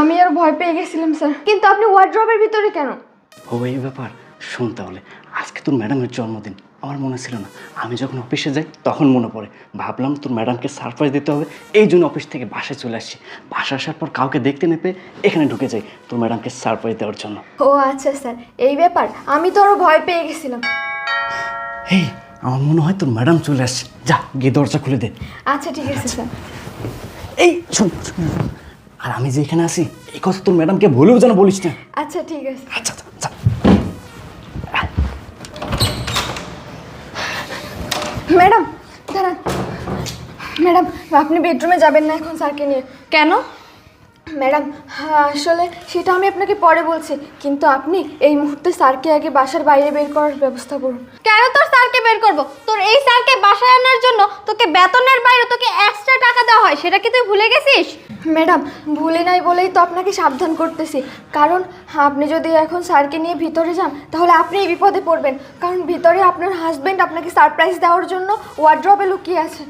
আমি আর ভয় পেয়ে গেছিলাম স্যার। কিন্তু আপনি ওয়ার্ড্রপের ভিতরে কেন? ও এই ব্যাপার। শোন তাহলে আজকে তোর ম্যাডামের জন্মদিন। আমার মনে ছিল না। আমি যখন অফিসে যাই তখন মনে পড়ে। ভাবলাম তোর ম্যাডামকে সারপ্রাইজ দিতে হবে। এই জন্য অফিস থেকে বাসায় চলে আসছি। বাসা আসার পর কাউকে দেখতে না পেয়ে এখানে ঢুকে যাই তোর ম্যাডামকে সারপ্রাইজ দেওয়ার জন্য। ও আচ্ছা স্যার। এই ব্যাপার আমি তো আরও ভয় পেয়ে গেছিলাম। এই আমার মনে হয় তোর ম্যাডাম চলে আসছে। যা গিয়ে দরজা খুলে দে। আচ্ছা ঠিক আছে স্যার। এই শোন। আর আমি যে এখানে আছি এই কথা তোর ম্যাডামকে ভুলেও যেন বলিস না। আচ্ছা ঠিক আছে। আচ্ছা আচ্ছা, আচ্ছা। ম্যাডাম দাঁড়ান। ম্যাডাম আপনি বেডরুমে যাবেন না এখন স্যারকে নিয়ে। কেন? ম্যাডাম হ্যাঁ, আসলে সেটা আমি আপনাকে পরে বলছি কিন্তু আপনি এই মুহূর্তে স্যারকে আগে বাসার বাইরে বের করার ব্যবস্থা করুন। কেন তোর স্যারকে বের করব? তোর এই স্যারকে বাসায় আনার জন্য তোকে বেতনের বাইরে তোকে এক্সট্রা টাকা দেওয়া হয় সেটা কি তুই ভুলে গেছিস? ম্যাডাম ভুলে নাই বলেই তো আপনাকে সাবধান করতেছি। কারণ আপনি যদি এখন স্যারকে নিয়ে ভিতরে যান তাহলে আপনি এই বিপদে পড়বেন। কারণ ভিতরে আপনার হাজবেন্ড আপনাকে সারপ্রাইজ দেওয়ার জন্য ওয়ার্ড্রপে লুকিয়ে আছে।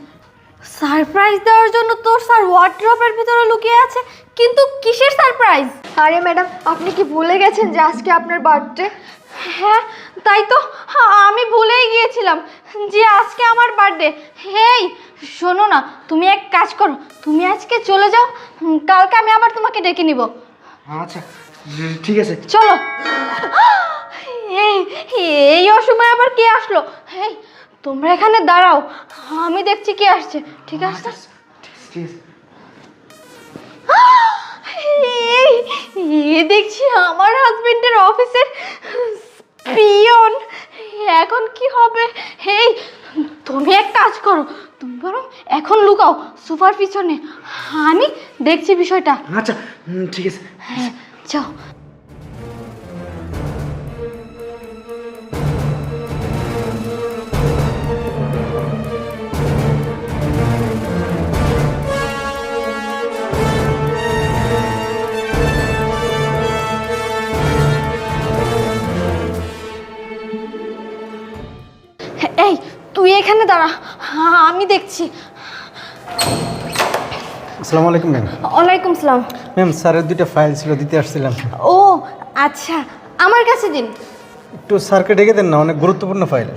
সারপ্রাইজ দেওয়ার জন্য তোর স্যার ওয়ার্ড্রপের ভিতরে লুকিয়ে আছে? কিন্তু কিসের সারপ্রাইজ? আরে ম্যাডাম আপনি কি ভুলে গেছেন যে আজকে আপনার বার্থডে? হ্যাঁ তাই তো। হ্যাঁ, আমি ভুলেই গিয়েছিলাম যে আজকে আমার বার্থডে। হেই শোনো না তুমি এক কাজ করো। তুমি আজকে চলে যাও কালকে আমি আবার তোমাকে ডেকে নিব। আচ্ছা ঠিক আছে। চলো। এই এই অসময় আবার কে আসলো? এই তোমরা এখানে দাঁড়াও। আমি দেখছি কে আসছে ঠিক আছে ঠিক আছে। এ দেখছি আমার হাজবেন্ডের অফিসের পিয়ন এখন কি হবে? হেই তুমি এক কাজ করো তুমি বরং এখন লুকাও সুপার পিছনে। আমি দেখছি বিষয়টা। আচ্ছা ঠিক আছে। হ্যাঁ যাও। এই তুই এখানে দাঁড়া। হ্যাঁ, আমি দেখছি। আসসালামু আলাইকুম ম্যাম। ওয়ালাইকুম সালাম। ম্যাম স্যারের দুইটা ফাইল ছিল দিতে আসছিলাম। ও আচ্ছা আমার কাছে দিন। একটু স্যারকে ডেকে দেন না অনেক গুরুত্বপূর্ণ ফাইল।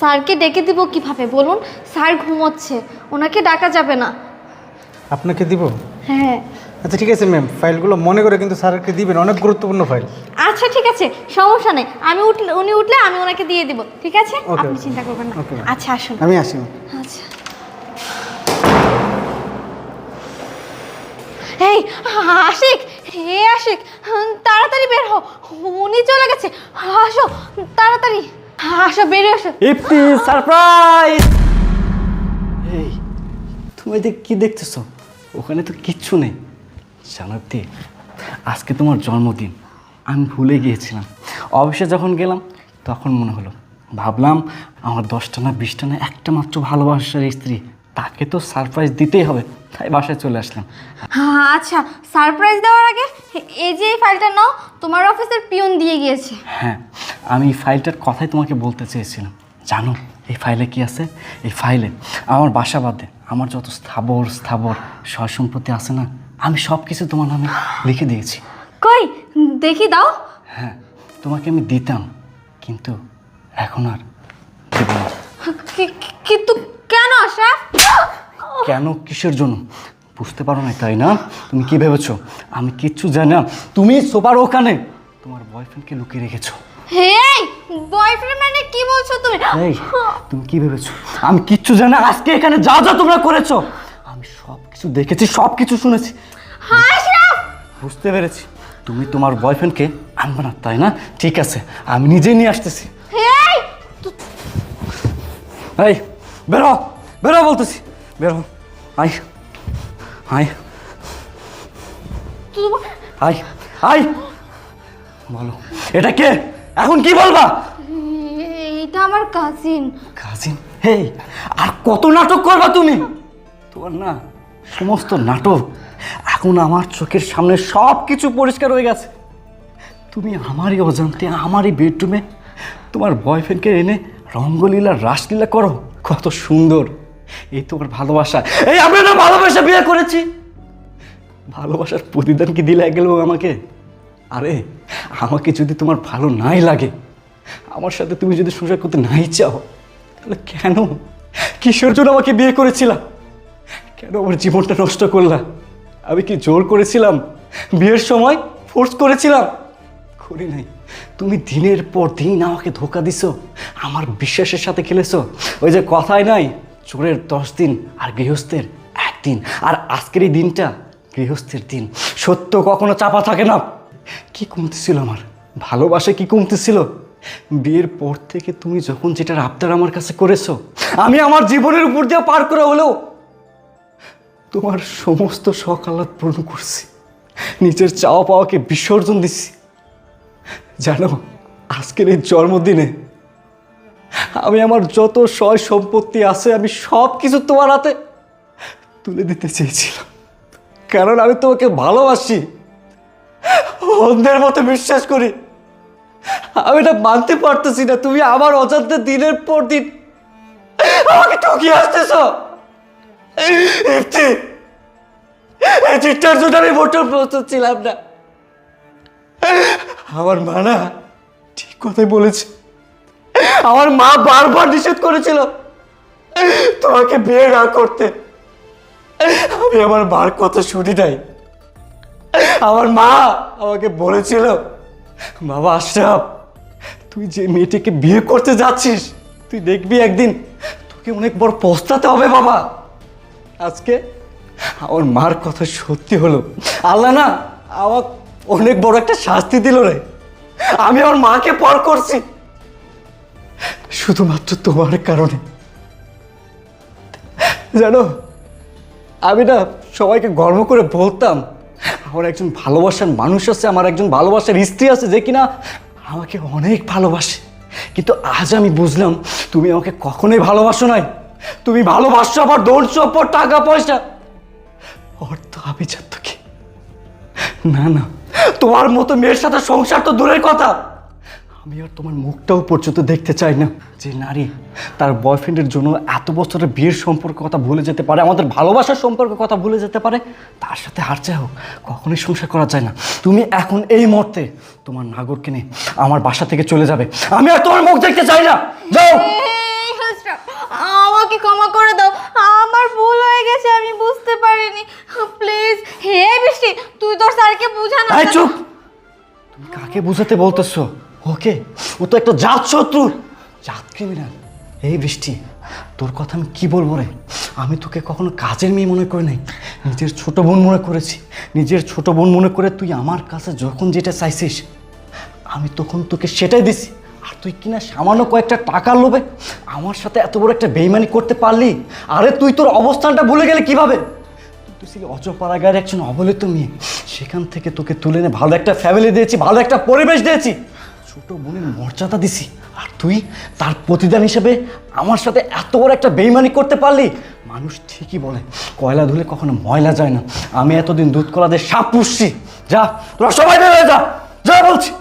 স্যারকে ডেকে দিব কীভাবে? বলুন স্যার ঘুমোচ্ছে ওনাকে ডাকা যাবে না। আপনাকে দিব? হ্যাঁ। আচ্ছা ঠিক আছে ম্যাম ফাইলগুলো মনে করে কিন্তু স্যারকে দিবেন। অনেক গুরুত্বপূর্ণ ফাইল। আচ্ছা ঠিক আছে। সমস্যা নেই। আমি উঠলে উনি উঠলে আমি ওনাকে দিয়ে দিব। ঠিক আছে? Okay, আপনি okay. চিন্তা করবেন না। Okay, ma'am. আচ্ছা আসুন। আমি আসি ma'am। আচ্ছা। এই আশিক! হে আশিক! হুম, তাড়াতাড়ি বের হও। উনি চলে গেছে। আসো তাড়াতাড়ি। আসো বেরিয়ে আসো। ইপ্তি সারপ্রাইজ এই তুমি এদিকে কি দেখতেছো? ওখানে তো কিচ্ছু নেই। জানাতে আজকে তোমার জন্মদিন। আমি ভুলে গিয়েছিলাম। অফিসে যখন গেলাম তখন মনে হলো ভাবলাম আমার দশটা না বিশটা না একটা মাত্র ভালোবাসার স্ত্রী তাকে তো সারপ্রাইজ দিতেই হবে। তাই বাসায় চলে আসলাম। হ্যাঁ আচ্ছা সারপ্রাইজ দেওয়ার আগে এই যে এই ফাইলটা নাও তোমার অফিসের পিয়ন দিয়ে গিয়েছে। হ্যাঁ আমি এই ফাইলটার কথাই তোমাকে বলতে চেয়েছিলাম। জানো এই ফাইলে কি আছে? এই ফাইলে আমার বাসা বাদে আমার যত স্থাবর স্থাবর সয় সম্পত্তি আছে না আমি সব কিছু তোমার নামে লিখে দিয়েছি। কই? দেখি দাও। হ্যাঁ তোমাকে আমি দিতাম কিন্তু এখন আর দেব না। কিন্তু কেন আশরাফ? কেন কিসের জন্য? বুঝতে পারো না তাই না? তুমি কি ভেবেছো? আমি কিচ্ছু জানি না। তুমি সোপার ওখানে। তোমার বয়ফ্রেন্ডকে লুকিয়ে রেখেছো। হেই বয়ফ্রেন্ড মানে কি বলছো তুমি? এই তুমি কি ভেবেছো? আমি কিচ্ছু জানি না। আজকে এখানে যা যা তোমরা করেছ সব কিছু দেখেছি সব কিছু শুনেছি বুঝতে পেরেছি। তুমি তোমার বয়ফ্রেন্ডকে আনবে না তাই না? ঠিক আছে আমি নিজেই নিয়ে আসতেছি। এই বেরো বেরো বলতেছি। বেরো আই আই আই আই বলো এটা কে? এখন কি বলবা? এটা আমার কাজিন কাজিন হেই আর কত নাটক করবা তুমি? তোমার না সমস্ত নাটক এখন আমার চোখের সামনে সব কিছু পরিষ্কার হয়ে গেছে। তুমি আমারই অজান্তে, আমারই বেডরুমে তোমার বয়ফ্রেন্ডকে এনে রঙ্গলীলা, রাসলীলা করো। কত সুন্দর। এই তোমার ভালোবাসা। এই, আমরা না ভালোবাসা বিয়ে করেছি। ভালোবাসার প্রতিদান কি দিলে গেল আমাকে? আরে, আমাকে যদি তোমার ভালো নাই লাগে, আমার সাথে তুমি যদি সংসার করতে নাই চাও, তাহলে কেন? কিসের জন্য আমাকে বিয়ে করেছিলাম কেন আমার জীবনটা নষ্ট করলা? আমি কি জোর করেছিলাম? বিয়ের সময় ফোর্স করেছিলাম? করি নাই। তুমি দিনের পর দিন আমাকে ধোকা দিছো, আমার বিশ্বাসের সাথে খেলেছো। ওই যে কথাই নাই, চোরের দশ দিন আর গৃহস্থের একদিন। আর আজকের এই দিনটা গৃহস্থের দিন। সত্য কখনো চাপা থাকে না। কি কমতেছিল আমার? ভালোবাসা কি কমতেছিল বিয়ের পর থেকে তুমি যখন যেটার আবদার আমার কাছে করেছ, আমি আমার জীবনের উপর দিয়ে পার করে হলেও তোমার সমস্ত শখ সকালাত পূর্ণ করছি। নিজের চাওয়া পাওয়াকে বিসর্জন দিচ্ছি। জানো, আজকের এই জন্মদিনে আমি আমার যত সয় সম্পত্তি আছে আমি সব কিছু তোমার হাতে তুলে দিতে চেয়েছিলাম। কারণ আমি তোমাকে ভালোবাসি। অন্যের মতো বিশ্বাস করি। আমি এটা মানতে পারতেছি না, তুমি আমার অজান্তে দিনের পর দিন আমাকে ঠকিয়ে আসতেছ। চিঠিটার জন্য আমি মোটেও প্রস্তুত ছিলাম না। আমার মা না ঠিক কথাই বলেছে। আমার মা বারবার নিষেধ করেছিল তোমাকে বিয়ে না করতে। আমি আমার মার কথা শুনি নাই। আমার মা আমাকে বলেছিল বাবা আশরাফ, তুই যে মেয়েটিকে বিয়ে করতে যাচ্ছিস, তুই দেখবি একদিন তোকে অনেক বড় পস্তাতে হবে বাবা আজকে আমার মার কথা সত্যি হলো। আল্লাহ না আমার অনেক বড় একটা শাস্তি দিল রে। আমি আমার মাকে পর করছি। শুধুমাত্র তোমার কারণে। জানো, আমি না সবাইকে গর্ব করে বলতাম, আমার একজন ভালোবাসার মানুষ আছে, আমার একজন ভালোবাসার স্ত্রী আছে যে কিনা আমাকে অনেক ভালোবাসে। কিন্তু আজ আমি বুঝলাম, তুমি আমাকে কখনোই ভালোবাসো নাই। তুমি ভালোবাসো আবার দৌড়ছো পর টাকা পয়সা। অর্থ আভিজাত্য কি? না না, তোমার মতো মেয়ের সাথে সংসার তো দূরের কথা। আমি আর তোমার মুখটাও পর্যন্ত দেখতে চাই না। যে নারী তার বয়ফ্রেন্ডের জন্য এত বছরের বিয়ের সম্পর্ক কথা ভুলে যেতে পারে, আমাদের ভালোবাসার সম্পর্ক কথা ভুলে যেতে পারে, তার সাথে আর চাই হোক, কখনোই সংসার করা যায় না। তুমি এখন এই মুহূর্তে তোমার নাগরকে নিয়ে আমার বাসা থেকে চলে যাবে। আমি আর তোমার মুখ দেখতে চাই না। যাও। আমাকে ক্ষমা করে দাও। আমার ভুল হয়ে গেছে আমি বুঝতে পারিনি। প্লিজ হে বৃষ্টি তুই তোর স্যারকে বুঝানো এই চুপ! তুমি কাকে বোঝাতে বলতেছো? ওকে? ও তো একটা জাত শত্রু। জাত ক্রিমিনাল এই বৃষ্টি তোর কথা আমি কি বলব রে? আমি তোকে কখনো কাজের মেয়ে মনে করি নাই। নিজের ছোট বোন মনে করেছি। নিজের ছোট বোন মনে করে তুই আমার কাছে যখন যেটা চাইছিস আমি তখন তোকে সেটাই দিছি। আর তুই কিনা সামান্য কয়েকটা টাকার লোভে আমার সাথে এত বড় একটা বেইমানি করতে পারলি? আরে তুই তোর অবস্থানটা ভুলে গেলে কীভাবে? তুই ছিলি অজপাড়াগার একজন অবলিত মেয়ে। সেখান থেকে তোকে তুলে এনে ভালো একটা ফ্যামিলি দিয়েছি, ভালো একটা পরিবেশ দিয়েছি। ছোট বোনের মর্যাদা দিছি। আর তুই তার প্রতিদান হিসেবে আমার সাথে এত বড় একটা বেইমানি করতে পারলি? মানুষ ঠিকই বলে, কয়লা ধুলে কখনো ময়লা যায় না। আমি এতদিন দুধ কলাদের সাপ পুষছি। যা, তোরা সবাই যা। যা বলছি।